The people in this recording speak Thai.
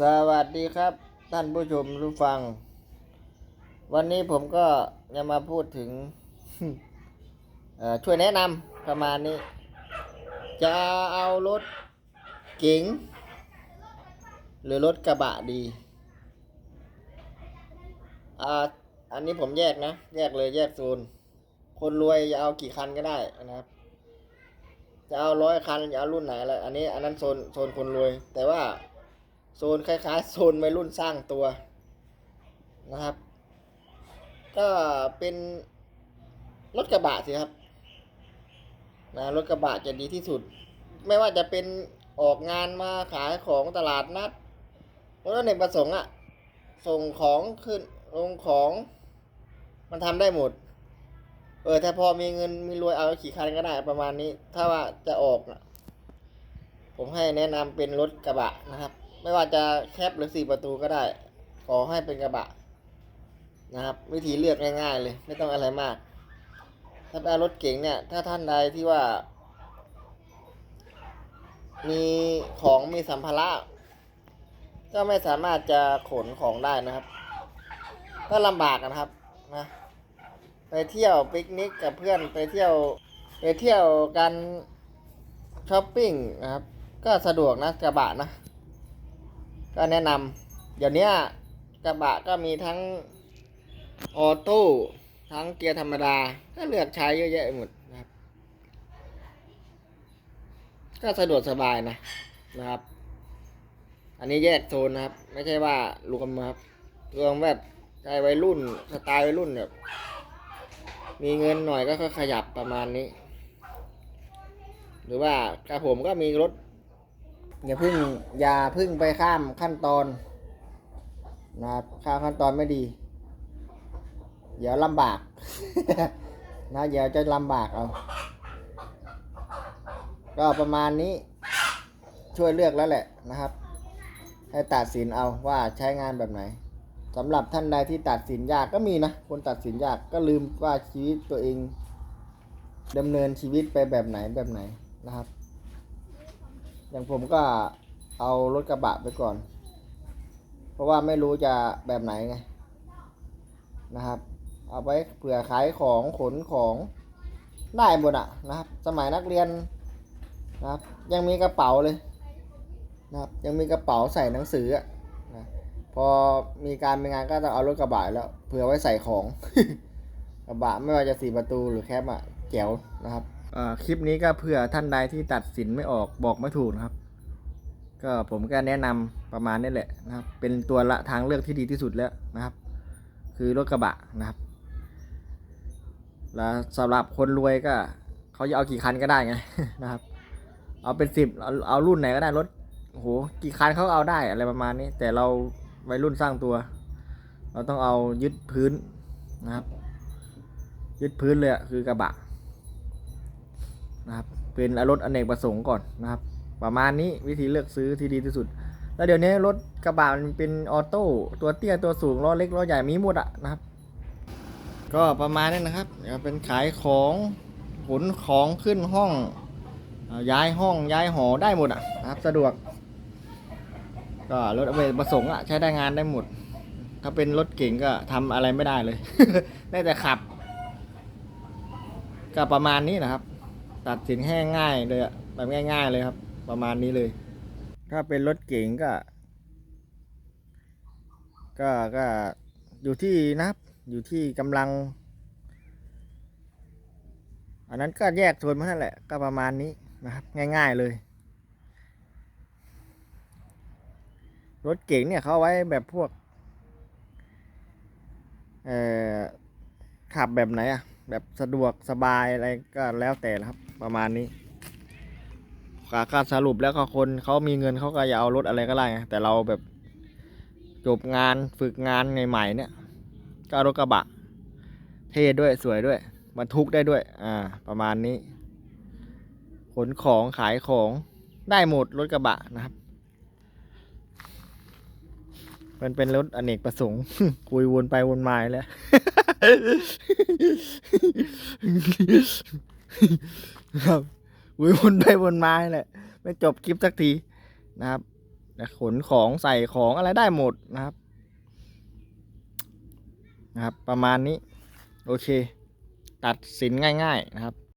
สวัสดีครับ ท่านผู้ชมผู้ฟัง วันนี้ผมก็จะมาพูดถึงช่วยแนะนำประมาณนี้ จะเอารถเก๋งหรือรถกระบะดีอ่าอันนี้ผมแยกนะ แยกเลยแยกโซนคนรวยจะเอากี่คันก็ได้นะครับ จะเอาร้อยคันจะเอารุ่นไหนอะไรอันนี้อันนั้นโซนโซนคนรวย แต่ว่า โซนคล้ายๆ โซนวัยรุ่นสร้างตัวนะครับ ก็เป็นรถกระบะสิครับนะรถกระบะจะดีที่สุด ไม่ว่าจะเป็นออกงานมาขายของตลาดนัดรถอเนกประสงค์อะส่งของขึ้นลงของ มันทำได้หมด เออถ้าพอมีเงินมีรวยเอาขี่คันก็ได้ประมาณนี้ ถ้าว่าจะออกอะผมให้แนะนำเป็นรถกระบะนะครับ ไม่ว่าจะแคปหรือสี่ประตูก็ได้ ขอให้เป็นกระบะ นะครับ วิธีเลือกง่ายๆเลย ไม่ต้องอะไรมาก ถ้าเป็นรถเก๋งเนี่ย ถ้าท่านใดที่ว่า มีของมีสัมภาระก็ไม่สามารถจะขนของได้นะครับ ก็ลำบากนะครับนะไปเที่ยวปิกนิกกับเพื่อนไปเที่ยวไปเที่ยวกันช้อปปิ้งนะครับ ก็สะดวกนะกระบะนะ ก็แนะนำเดี๋ยวเนี้ยกระบะก็มีทั้งออโต้ทั้งเกียร์ธรรมดา ก็เลือกใช้เยอะแยะหมดนะครับ ก็สะดวกสบายนะนะครับ อันนี้แยกโซนนะครับ ไม่ใช่ว่ารวมนะครับรวมแบบใจวัยรุ่นสไตล์วัยรุ่นแบบมีเงินหน่อยก็ขยับประมาณนี้ หรือว่ากระผมก็มีรถ อย่าพึ่งอย่าพึ่งไปข้ามขั้นตอนนะครับข้ามขั้นตอนไม่ดี เดี๋ยวลำบาก นะเดี๋ยวจะลำบากเอา ก็ประมาณนี้ช่วยเลือกแล้วแหละนะครับ ให้ตัดสินเอาว่าใช้งานแบบไหนสำหรับท่านใดที่ตัดสินยากก็มีนะ คนตัดสินยากก็ลืมว่าชีวิตตัวเองดำเนินชีวิตไปแบบไหนแบบไหนนะครับ อย่างผมก็เอารถกระบะไปก่อน เพราะว่าไม่รู้จะแบบไหนไงนะครับ เอาไปเผื่อขายของขนของได้หมดอะนะครับ สมัยนักเรียนนะครับ ยังมีกระเป๋าเลยนะครับ ยังมีกระเป๋าใส่หนังสืออะนะพอมีการเป็นงานก็ต้องเอารถกระบะแล้วเผื่อไว้ใส่ของ กระบะไม่ว่าจะสี่ประตูหรือแคบอะแจ๋วนะครับ คลิปนี้ก็เผื่อท่านใดที่ตัดสินไม่ออกบอกไม่ถูกนะครับ ก็ผมก็แนะนำประมาณนี้แหละนะครับ เป็นตัวละทางเลือกที่ดีที่สุดแล้วนะครับ คือรถกระบะนะครับ แล้วสำหรับคนรวยก็เขาจะเอากี่คันก็ได้ไงนะครับ เอาเป็นสิบเอาเอารุ่นไหนก็ได้รถโหกี่คันเขาเอาได้อะไรประมาณนี้ แต่เราวัยรุ่นสร้างตัว เราต้องเอายึดพื้นนะครับ ยึดพื้นเลยคือกระบะ นะครับเป็นรถอเนกประสงค์ก่อนนะครับ ประมาณนี้วิธีเลือกซื้อที่ดีที่สุด แล้วเดี๋ยวนี้รถกระบะมันเป็นออโต้ตัวเตี้ยตัวสูงล้อเล็กล้อใหญ่มีหมดอะนะครับ ก็ประมาณนี้นะครับเป็นขายของขนของขึ้นห้องย้ายห้องย้ายหอได้หมดอะนะครับสะดวก ก็รถอเนกประสงค์อะใช้ได้งานได้หมด ถ้าเป็นรถเก่งก็ทำอะไรไม่ได้เลย ได้แต่ขับ ก็ประมาณนี้นะครับ ตัดสินให้ง่ายเลยอะแบบง่าย ๆ เลยครับ ประมาณนี้เลย ถ้าเป็นรถเก๋งก็ ก็ก็อยู่ที่นะับอยู่ที่กำลัง อันนั้นก็แยกโซนมานั่นแหละ ก็ประมาณนี้นะครับ ง่าย ๆเลย รถเก๋งเนี่ยเขาไว้แบบพวกเอ่อขับแบบไหนอะแบบสะดวกสบายอะไรก็แล้วแต่ครับ ประมาณนี้ก็ก็สรุปแล้วก็คนเขามีเงินเขาก็จะเอารถอะไรก็ได้ไงแต่เราแบบจบงานฝึกงานใหม่ๆเนี่ย ก็รถกระบะ เท่ด้วยสวยด้วยบรรทุกได้ด้วย อ่า ประมาณนี้ ขนของขายของได้หมดรถกระบะนะครับ มันเป็นรถอเนกประสงค์ คุยวนไปวนมาแล้ว ครับคุยวนไปวนมาแหละ ไม่จบคลิปสักทีนะครับและขนของใส่ของอะไรได้หมดนะครับ นะครับ ประมาณนี้ โอเค ตัดสินง่าย ๆ นะครับ